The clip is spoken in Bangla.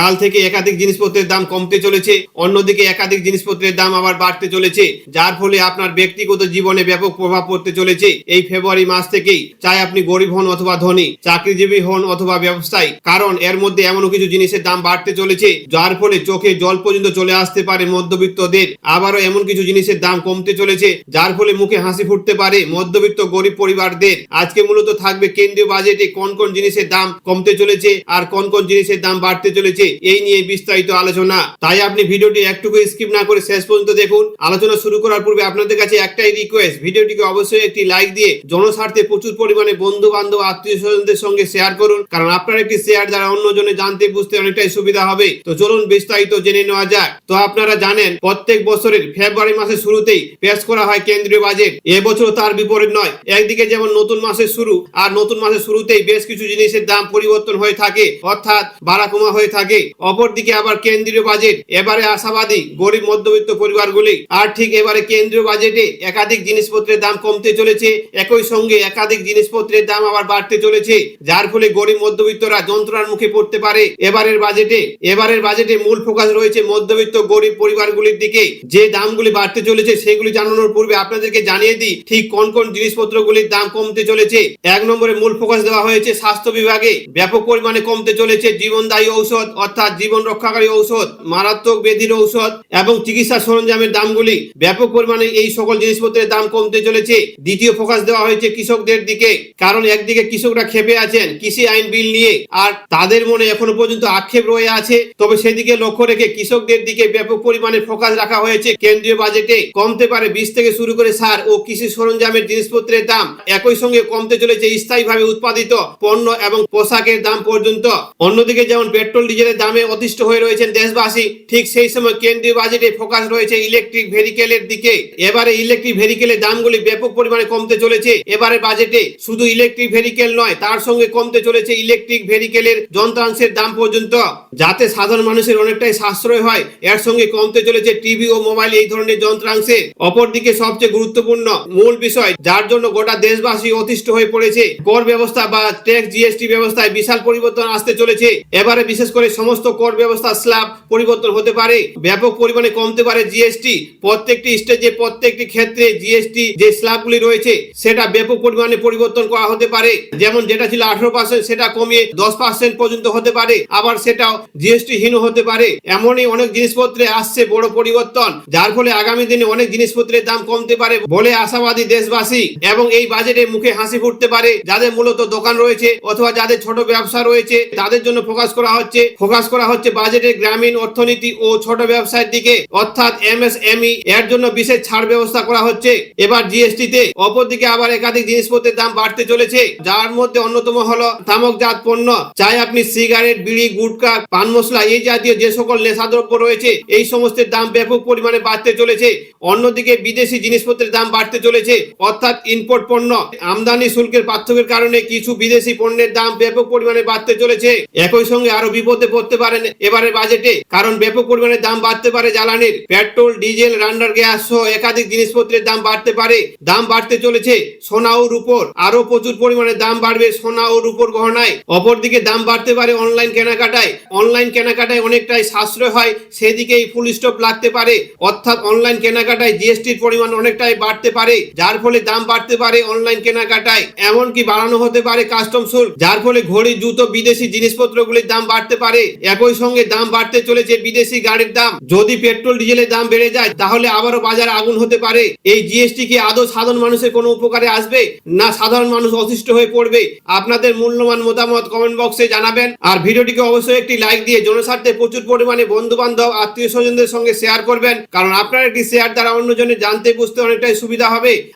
কাল থেকে একাধিক জিনিসপত্রের দাম কমতে চলেছে, অন্যদিকে একাধিক জিনিসপত্রের দাম আবার বাড়তে চলেছে, যার ফলে আপনার ব্যক্তিগত জীবনে ব্যাপক প্রভাব পড়তে চলেছে। এই ফেব্রুয়ারি মাস থেকেই চাই আপনি গরিব হন অথবা ধনী, চাকরিজীবী হন অথবা ব্যবসায়ী, কারণ এর মধ্যে এমনও কিছু জিনিসের দাম বাড়তে চলেছে, যার ফলে চোখে জল পর্যন্ত চলে আসতে পারে মধ্যবিত্তদের। আবারও এমন কিছু জিনিসের দাম কমতে চলেছে, যার ফলে মুখে হাসি ফুটতে পারে মধ্যবিত্ত গরিব পরিবারদের। আজকে মূলত থাকবে কেন্দ্রীয় বাজেটে কোন কোন জিনিসের দাম কমতে চলেছে, আর কোন কোন জিনিসের দাম বাড়তে চলেছে এই নিয়ে বিস্তারিত আলোচনা। তাই আপনি ভিডিওটি একটুকু স্কিপ না করে শেষ পর্যন্ত দেখুন। আলোচনা শুরু করার পূর্বে আপনাদের কাছে একটাই রিকোয়েস্ট ভিডিওটিকে অবশ্যই একটি লাইক দিয়ে জনস্বার্থে প্রচুর পরিমাণে বন্ধু বান্ধব আত্মীয় স্বজনদের সঙ্গে শেয়ার করুন। কারণ আপনার একটি শেয়ার দ্বারা অন্যজনে জানতে বুঝতে অনেকটাই সুবিধা হবে। তো চলুন বিস্তারিত জেনে নেওয়া যাক। তো আপনারা জানেন, প্রত্যেক বছরের ফেব্রুয়ারি মাসের শুরুতেই পেশ করা হয় কেন্দ্রীয় বাজেট এবছর তার বিপরীত নয়। একদিকে যেমন নতুন মাসের শুরু, আর নতুন মাসের শুরুতেই বেশ কিছু জিনিসের দাম পরিবর্তন হয়ে থাকে। অর্থাৎ বাড়া কমা হয়ে থাকে। অপরদিকে আবার কেন্দ্রীয় বাজেট, এবারে আশাবাদী গরিব মধ্যবিত্ত পরিবারগুলি। আর ঠিক এবারে কেন্দ্রীয় বাজেটে একাধিক জিনিসপত্রের দাম কমতে চলেছে, একই সঙ্গে একাধিক জিনিসপত্রের দাম আবার বাড়তে চলেছে, যার ফলে গরিব মধ্যবিত্তরা যন্ত্রণার মুখে পড়তে পারে। এবারের বাজেটে এবারের বাজেটে মূল ফোকাস রয়েছে মধ্যবিত্ত গরিব পরিবারগুলির দিকে। যে দামগুলি বাড়তে চলেছে, সেগুলি জানানোর পূর্বে আপনাদেরকে জানিয়ে দিই, ঠিক কোন কোন জিনিসপত্রগুলির দাম কমতে চলেছে। এক নম্বরে মূল ফোকাস দেওয়া হয়েছে স্বাস্থ্য বিভাগে। ব্যাপক পরিমাণে কমতে চলেছে জীবনদায়ী ঔষধ অর্থাৎ জীবন রক্ষাকারী ঔষধ, মারাত্মক বেধির ঔষধ এবং চিকিৎসা সরঞ্জামের দামগুলি ব্যাপক পরিমাণে এই সকল জিনিসপত্রের দাম কমতে চলেছে। দ্বিতীয় ফোকাস দেওয়া হয়েছে কৃষকদের দিকে, কারণ একদিকে কৃষকরা খেপে আছেন কৃষি আইন বিল নিয়ে, আর তাদের মনে এখনও পর্যন্ত আক্ষেপ রয়ে আছে। তবে সেদিকে লক্ষ্য রেখে কৃষকদের দিকে ব্যাপক পরিমাণে ফোকাস রাখা হয়েছে। কেন্দ্রীয় বাজেটে কমতে পারে বীজ থেকে শুরু করে সার ও কৃষি সরঞ্জামের জিনিসপত্রের দাম। একই সঙ্গে কমতে চলেছে স্থায়ীভাবে উৎপাদিত পণ্য এবং পোশাকের দাম পর্যন্ত। অন্যদিকে যেমন পেট্রোল ডিজেলের দামে অতিষ্ঠ হয়ে রয়েছেন দেশবাসী, ঠিক সেই সময় কেন্দ্রীয় বাজেটে ফোকাস রয়েছে ইলেকট্রিক ভেহিকেলের দিকে। এবারে ইলেকট্রিক ভেহিকেলের দামগুলি ব্যাপক পরিমাণে কমতে চলেছে। এবারে বাজেটে শুধু ইলেকট্রিক ভেহিকেল নয়, তার সঙ্গে কমতে চলেছে ইলেকট্রিক ভেহিকেলের যন্ত্রাংশের দাম পর্যন্ত। যাতে সাধারণ মানুষের অনেকটাই সাশ্রয় হয়, এর সঙ্গে কমতে চলেছে টিভি ও মোবাইল এই ধরনের যন্ত্রাংশে। অপরদিকে সবচেয়ে গুরুত্বপূর্ণ মূল বিষয়, যার জন্য গোটা দেশবাসী অতিষ্ঠ হয়ে পড়েছে। কর ব্যবস্থা বা ট্যাক্স জিএসটি ব্যবস্থায় বিশাল পরিবর্তন আসতে চলেছে। এবারে বিশেষ করে সমস্ত কর ব্যবস্থা স্ল্যাব পরিবর্তন হতে পারে। ব্যাপক পরিমাণে কমতে পারে জিএসটি প্রত্যেকটি স্টেজে প্রত্যেকটি ক্ষেত্রে জিএসটি যে স্ল্যাবগুলি রয়েছে, সেটা ব্যাপক পরিমাণে পরিবর্তন করা হতে পারে। যেমন যেটা ছিল আঠারো পার্সেন্ট সেটা কমিয়ে দশ পার্সেন্ট পর্যন্ত হতে পারে। আবার সেটাও জিএসটি হীন হতে পারে। এমনই অনেক জিনিসপত্রে আসছে বড় পরিবর্তন, যার ফলে আগামী দিনে অনেক জিনিসপত্রের দাম কমতে পারে বলে আশাবাদী দেশবাসী। এবং এই বাজেটে মুখে হাসি ফুটতে পারে। যাদের মূলত দোকান রয়েছে, অথবা যাদের ছোট ব্যবসা রয়েছে, তাদের জন্য ফোকাস করা হচ্ছে ফোকাস করা হচ্ছে বাজেটে গ্রামীণ অর্থনীতি ও ছোট ব্যবসায়ের দিকে। অর্থাৎ এমএসএমই এর জন্য বিশেষ ছাড় ব্যবস্থা করা হচ্ছে। এবার জিএসটি তে অপরদিকে আবার একাধিক জিনিসপত্রের দাম বাড়তে চলেছে। যার মধ্যে অন্যতম হলো তামাকজাত পণ্য। চাই আপনি সিগারেট, বিড়ি, গুটকা, পান মশলা, এই জাতীয় যে সকল নেশাদ্রব্য রয়েছে, এই সমস্তের দাম ব্যাপক পরিমাণে বাড়তে চলেছে। অন্যদিকে বিদেশি জিনিসপত্রের দাম বাড়তে চলেছে। অর্থাৎ ইম্পোর্ট পণ্য। আমদানি শুল্কের পার্থক্যের কারণে কিছু বিদেশি পণ্যের দাম ব্যাপক পরিমাণে বাড়তে চলেছে। একই সঙ্গে আরও বিপদে পড়তে পারেন এবারে বাজেটে। কারণ ব্যাপক পরিমাণে দাম বাড়তে পারে জ্বালানির। পেট্রোল, ডিজেল, রান্নার গ্যাস সহ একাধিক জিনিসপত্রের দাম বাড়তে পারে। দাম বাড়তে চলেছে সোনা ও রূপোর আরও প্রচুর পরিমাণে দাম বাড়বে সোনা ও রূপোর গহনায়। অপরদিকে দাম বাড়তে পারে অনলাইন কেনাকাটায়। অনলাইন কেনাকাটায় অনেকটাই সাশ্রয় হয়। সেদিকেই ফুল স্টপ লাগতে পারে। অর্থাৎ অনলাইন কেনাকাটায় জিএসটির পরিমাণ অনেকটাই বাড়তে পারে। যার ফলে দাম বাড়তে পারে অনলাইন কেনাকাটায়। এমনকি বাড়ানো হতে পারে কাস্টম শুল্ক। যার ফলে ঘড়ি জুতো, বিদেশি জিনিসপত্রগুলির দাম বাড়তে পারে। একই সঙ্গে দাম বাড়তে চলেছে বিদেশি গাড়ির দাম। যদি পেট্রোল, ডিজেলের দাম বেড়ে যায়, তাহলে আবারও বাজার আগুন হতে পারে। এই জিএসটি কি আদৌ সাধারণ মানুষের কোনো উপকারে আসবে, না সাধারণ মানুষ অতিষ্ঠ হয়ে পড়বে? আপনাদের মূল্যবান মতামত কমেন্ট বক্সে জানাবেন। আর ভিডিওটিকে অবশ্যই একটি লাইক দিয়ে জনস্বার্থে প্রচুর পরিমাণে বন্ধু বান্ধব আত্মীয় স্বজনদের সঙ্গে শেয়ার করবেন। কারণ আপনার একটি শেয়ার দ্বারা অন্যজনের জানতে বুঝতে অনেকটাই সুবিধা হবে।